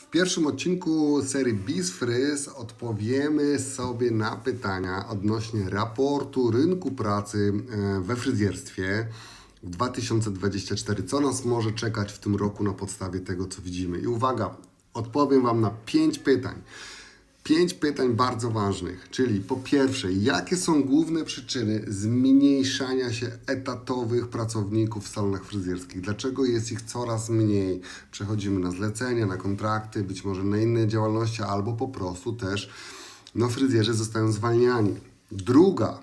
W pierwszym odcinku serii Biz Fryz odpowiemy sobie na pytania odnośnie raportu rynku pracy e, we fryzjerstwie w 2024. Co nas może czekać w tym roku na podstawie tego, co widzimy? I uwaga, odpowiem Wam na pięć pytań. Pięć pytań bardzo ważnych, czyli po pierwsze, jakie są główne przyczyny zmniejszania się etatowych pracowników w salonach fryzjerskich? Dlaczego jest ich coraz mniej? Przechodzimy na zlecenia, na kontrakty, być może na inne działalności, albo po prostu też no, fryzjerzy zostają zwalniani. Druga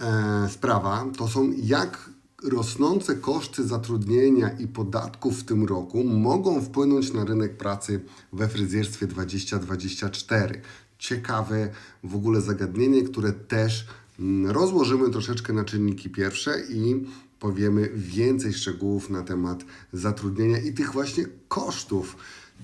e, sprawa to są jak rosnące koszty zatrudnienia i podatków w tym roku mogą wpłynąć na rynek pracy we fryzjerstwie 2024. Ciekawe w ogóle zagadnienie, które też mm, rozłożymy troszeczkę na czynniki pierwsze i powiemy więcej szczegółów na temat zatrudnienia i tych właśnie kosztów.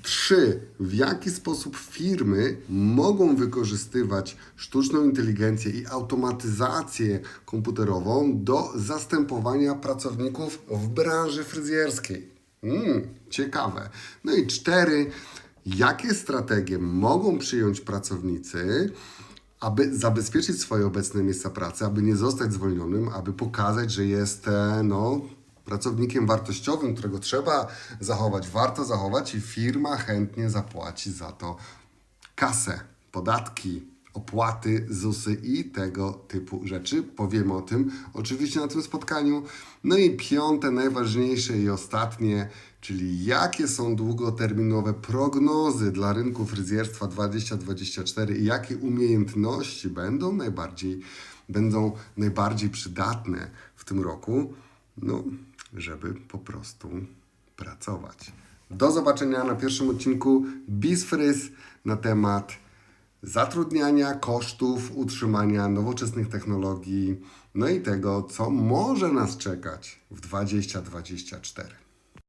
Trzy. W jaki sposób firmy mogą wykorzystywać sztuczną inteligencję i automatyzację komputerową do zastępowania pracowników w branży fryzjerskiej? Mm, ciekawe. No i cztery. Jakie strategie mogą przyjąć pracownicy, aby zabezpieczyć swoje obecne miejsca pracy, aby nie zostać zwolnionym, aby pokazać, że jest e, no, pracownikiem wartościowym, którego trzeba zachować, warto zachować i firma chętnie zapłaci za to kasę, podatki, opłaty, ZUSy i tego typu rzeczy. Powiemy o tym oczywiście na tym spotkaniu. No i piąte, najważniejsze i ostatnie, czyli jakie są długoterminowe prognozy dla rynku fryzjerstwa 2024 i jakie umiejętności będą najbardziej, będą najbardziej przydatne w tym roku, no, żeby po prostu pracować. Do zobaczenia na pierwszym odcinku BizFryz na temat zatrudniania, kosztów, utrzymania nowoczesnych technologii, no i tego, co może nas czekać w 2024.